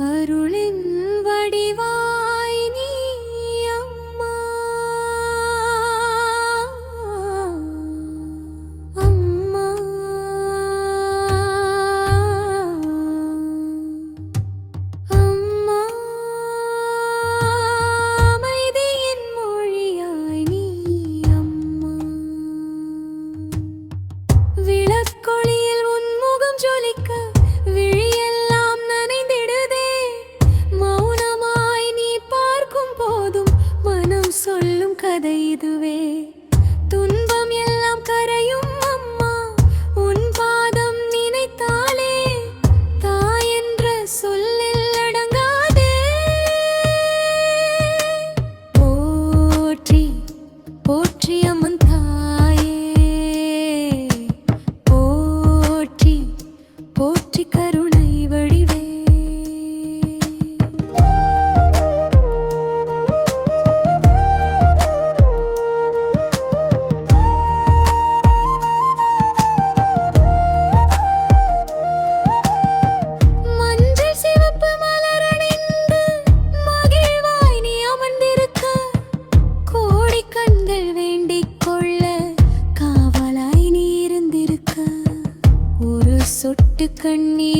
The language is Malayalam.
അരുളിൻ വടിവാ கதை இதுவே துன் കണ്ണീർ